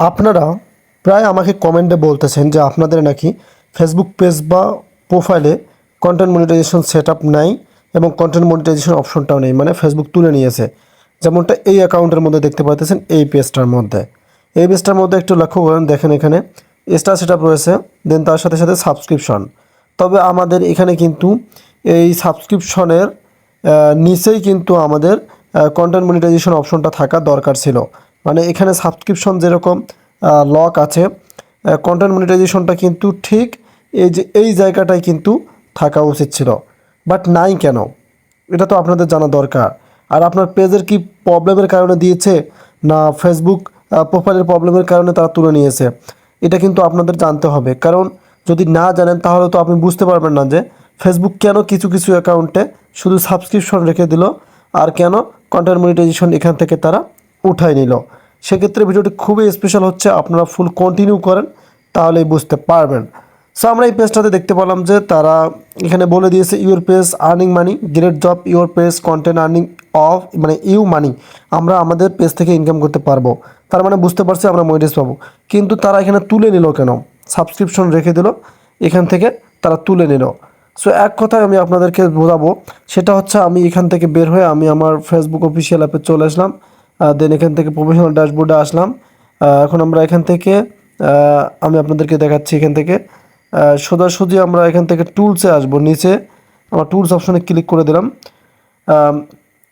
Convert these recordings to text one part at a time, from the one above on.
আপনারা প্রায় আমাকে কমেন্টে বলতেছেন যে আপনাদের নাকি ফেসবুক পেজ বা প্রোফাইলে কন্টেন্ট মনিটাইজেশন সেট আপ নাই এবং কন্টেন্ট মনিটাইজেশন অপশনটাও নেই মানে ফেসবুক তুলে নিয়েছে। যেমনটা এই অ্যাকাউন্টের মধ্যে দেখতে পাচ্ছেন এই পেজটার মধ্যে। এই পেজটার মধ্যে একটু লক্ষ্য করেন, দেখেন এখানে স্টার সেট আপ রয়েছে দেন তার সাথে সাথে সাবস্ক্রিপশন তবে আমাদের এখানে কিন্তু এই সাবস্ক্রিপশনের নিচেই কিন্তু আমাদের কন্টেন্ট মনিটাইজেশন অপশনটা থাকা দরকার ছিল। মানে এখানে সাবস্ক্রিপশন যেরকম লক আছে কন্টেন্ট মনিটাইজেশনটা কিন্তু ঠিক এই যে এই জায়গাটায় কিন্তু থাকা উচিত ছিল। বাট নাই কেন? এটা তো আপনাদের জানা দরকার। আর আপনার পেজের কি প্রবলেমের কারণে দিয়েছে? না ফেসবুক প্রোফাইলের প্রবলেমের কারণে তারা তুলে নিয়েছে? এটা কিন্তু আপনাদের জানতে হবে। কারণ যদি না জানেন, তাহলে তো আপনি বুঝতে পারবেন না যে ফেসবুক কেন কিছু কিছু অ্যাকাউন্টে শুধু সাবস্ক্রিপশন রেখে দিল, আর কেন কন্টেন্ট মনিটাইজেশন এখান থেকে তারা উঠাই নিল। সেক্ষেত্রে ভিডিওটি খুবই স্পেশাল হচ্ছে, আপনারা ফুল কন্টিনিউ করেন, তাহলেই বুঝতে পারবেন। সো আমরা এই পেজটাতে দেখতে পেলাম যে তারা এখানে বলে দিয়েছে your page earning money great job your page content earning of মানে ইউ মানি আমরা আমাদের পেজ থেকে ইনকাম করতে পারব। তার মানে বুঝতে পারছি আমরা মনিটাইজ পাবো। কিন্তু তারা এখানে তুলে নিল কেন? সাবস্ক্রিপশন রেখে দিল, এখান থেকে তারা তুলে নিল। সো এক কথায় আমি আপনাদেরকে বোঝাবো, সেটা হচ্ছে আমি এখান থেকে বের হয়ে আমি আমার ফেসবুক অফিসিয়াল অ্যাপে চলে আসলাম। দেন এখান থেকে প্রফেশনাল ড্যাশবোর্ডে আসলাম। এখন আমরা এখান থেকে আমি আপনাদেরকে দেখাচ্ছি এখান থেকে। সোজাসুজি আমরা এখান থেকে টুলসে আসব, নিচে। আমরা টুলস অপশনে ক্লিক করে দিলাম।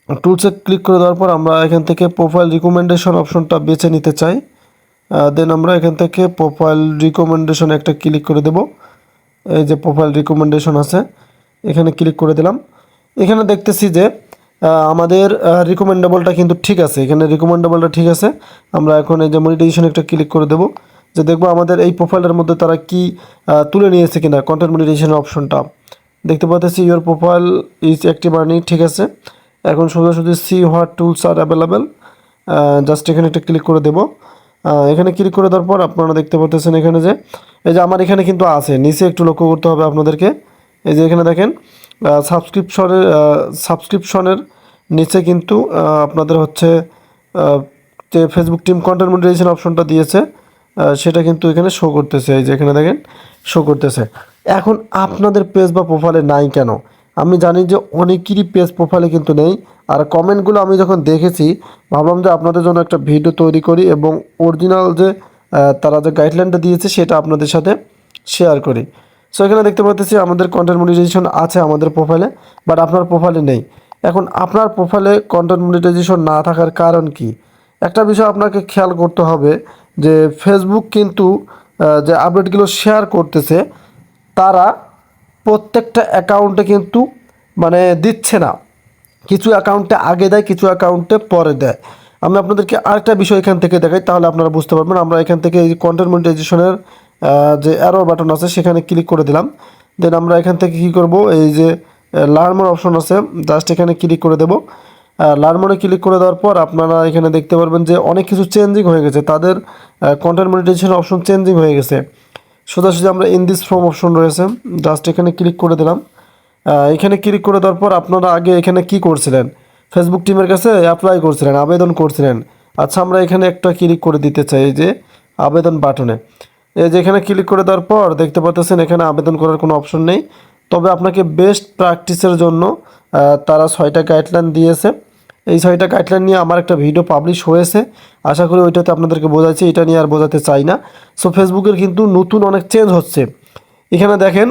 টুলসে ক্লিক করে দেওয়ার পর আমরা এখান থেকে প্রোফাইল রিকমেন্ডেশন অপশনটা বেছে নিতে চাই। দেন আমরা এখান থেকে প্রোফাইল রিকমেন্ডেশন একটা ক্লিক করে দেব। এই যে প্রোফাইল রিকমেন্ডেশন আছে, এখানে ক্লিক করে দিলাম। এখানে দেখতেছি যে আমাদের রিকমেন্ডেবলটা কিন্তু ঠিক আছে। এখানে রিকমেন্ডেবলটা ঠিক আছে। আমরা এখন এই যে মনিটাইজেশন একটা ক্লিক করে দেব। যে দেখব আমাদের এই প্রোফাইলের মধ্যে তারা কি তুলে নিয়েছে কিনা কন্টেন্ট মনিটাইজেশন অপশনটা দেখতে পাচ্ছি your profile is active earning ঠিক আছে। এখন সোজা সোজাসুজি see what tools are available just এখানে একটা ক্লিক করে দেবো। এখানে ক্লিক করে দেওয়ার পর আপনারা দেখতে পাচ্ছেন এখানে যে, এই যে আমার এখানে কিন্তু আছে, নিচে একটু লক্ষ্য করতে হবে আপনাদেরকে। এই যে এখানে দেখেন সাবস্ক্রিপশনের সাবস্ক্রিপশনের নিচে কিন্তু আপনাদের হচ্ছে যে ফেসবুক টিম কন্টেন্ট মনিটাইজেশন অপশনটা দিয়েছে সেটা কিন্তু এখানে শো করতেছে, এই যে এখানে দেখেন শো করতেছে। এখন আপনাদের পেজ বা প্রোফাইলে নাই কেন? আমি জানি যে অনেকেরই পেজ প্রোফাইলে কিন্তু নেই, আর কমেন্টগুলো আমি যখন দেখেছি, ভাবলাম যে আপনাদের জন্য একটা ভিডিও তৈরি করি এবং অরিজিনাল যে তারা যে গাইডলাইনটা দিয়েছে, সেটা আপনাদের সাথে শেয়ার করি। সো এখানে দেখতে পাচ্ছি আমাদের কন্টেন্ট মনিটাইজেশন আছে আমাদের প্রোফাইলে বাট আপনার প্রোফাইলে নেই। এখন আপনার প্রোফাইলে কন্টেন্ট মনিটাইজেশন না থাকার কারণ কি? একটা বিষয় আপনাকে খেয়াল করতে হবে যে ফেসবুক কিন্তু যে আপডেটগুলো শেয়ার করতেছে, তারা প্রত্যেকটা অ্যাকাউন্টে কিন্তু মানে দিচ্ছে না। কিছু অ্যাকাউন্টে আগে দেয়, কিছু অ্যাকাউন্টে পরে দেয়। আমি আপনাদেরকে আরেকটা বিষয় এখান থেকে দেখাই, তাহলে আপনারা বুঝতে পারবেন। আমরা এখান থেকে এই কন্টেন্ট মনিটাইজেশনের যে অ্যারো বাটন আছে, সেখানে ক্লিক করে দিলাম। দেন আমরা এখান থেকে কী করব? এই যে লার্মোর অপশন আছে জাস্ট এখানে ক্লিক করে দেবো। লার্মোরে ক্লিক করে দেওয়ার পর আপনারা এখানে দেখতে পারবেন যে অনেক কিছু চেঞ্জিং হয়ে গেছে। তাদের কন্টেন্ট মনিটাইজেশন অপশন চেঞ্জিং হয়ে গেছে। সোজাসুজি আমরা ইন দিস ফর্ম অপশন রয়েছে। জাস্ট এখানে ক্লিক করে দিলাম। এখানে ক্লিক করে দেওয়ার পর আপনারা আগে এখানে কি করছিলেন? ফেসবুক টিমের কাছে অ্যাপ্লাই করছিলেন, আবেদন করছিলেন। আচ্ছা আমরা এখানে একটা ক্লিক করে দিতে চাই যে, আবেদন বাটনে এই যে ক্লিক করে দেওয়ার পর দেখতে পাচ্ছেন এখানে আবেদন করার কোনো অপশন নেই। তবে আপনাকে বেস্ট প্র্যাকটিসের জন্য তারা ছয়টা গাইডলাইন দিয়েছে। এই ছয়টা গাইডলাইন নিয়ে আমার একটা ভিডিও পাবলিশ হয়েছে। আশা করি ওইটাতে আপনাদেরকে বোঝাচ্ছি, এটা নিয়ে আর বোঝাতে চাই না। সো ফেসবুকের কিন্তু নতুন অনেক চেঞ্জ হচ্ছে। এখানে দেখেন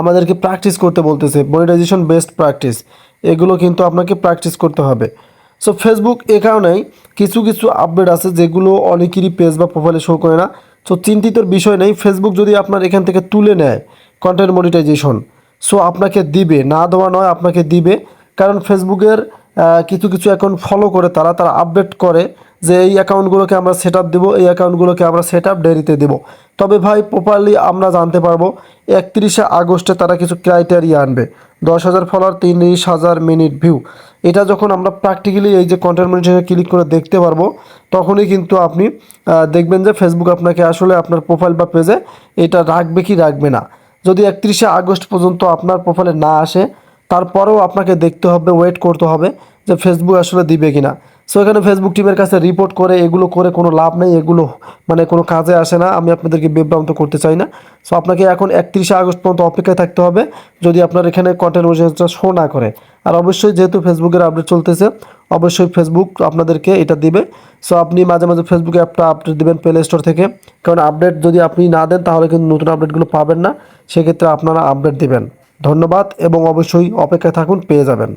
আমাদেরকে প্র্যাকটিস করতে বলতেছে মনিটাইজেশন বেস্ট প্র্যাকটিস এগুলো কিন্তু আপনাকে প্র্যাকটিস করতে হবে। সো ফেসবুক এ কারণেই কিছু কিছু আপডেট আছে যেগুলো অনেকেরই পেজ বা প্রোফাইলে শো করে না। সো চিন্তিতর বিষয় নেই। ফেসবুক যদি আপনার এখান থেকে তুলে নেয় কন্টেন্ট মনিটাইজেশন সো আপনাকে দিবে। না দেওয়া নয়, আপনাকে দিবে। কারণ ফেসবুকের কিছু কিছু এখন ফলো করে তারা তারা আপডেট করে। যে এই অ্যাকাউন্টগুলোকে আমরা সেট আপ দেবো, এই অ্যাকাউন্টগুলোকে আমরা সেট আপ ডেরিতে দেবো। তবে ভাই প্রপারলি আমরা জানতে পারব, একত্রিশে আগস্টে তারা কিছু ক্রাইটেরিয়া আনবে। দশ হাজার ফলোয়ার তিরিশ হাজার মিনিট ভিউ এটা যখন আমরা প্র্যাকটিক্যালি এই যে কন্টেন্ট মনিটরে ক্লিক করে দেখতে পারব, তখনই কিন্তু আপনি দেখবেন যে ফেসবুক আপনাকে আসলে আপনার প্রোফাইল বা পেজে এটা রাখবে কি রাখবে না। যদি একত্রিশে আগস্ট পর্যন্ত আপনার প্রোফাইলে না আসে, তারপরেও আপনাকে দেখতে হবে ওয়েট করতে হবে যে ফেসবুক আসলে দিবে কিনা। সো এখানে ফেসবুক টিমের কাছে রিপোর্ট করে, এগুলো করে কোনো লাভ নেই, এগুলো মানে কোনো কাজে আসে না, আমি আপনাদেরকে বিভ্রান্ত করতে চাই না। সো আপনাকে এখন একত্রিশে আগস্ট পর্যন্ত অপেক্ষায় থাকতে হবে, যদি আপনার এখানে কন্টেন্ট মনিটাইজেশনটা শো না করে। আর অবশ্যই যেহেতু ফেসবুকের আপডেট চলতেছে, অবশ্যই ফেসবুক আপনাদেরকে এটা দিবে। সো আপনি মাঝে মাঝে ফেসবুকে অ্যাপটা আপডেট দিবেন প্লে স্টোর থেকে। কারণ আপডেট যদি আপনি না দেন, তাহলে কিন্তু নতুন আপডেটগুলো পাবেন না। সেক্ষেত্রে আপনারা আপডেট দেবেন। ধন্যবাদ এবং অবশ্যই অপেক্ষায় থাকুন, পেয়ে যাবেন।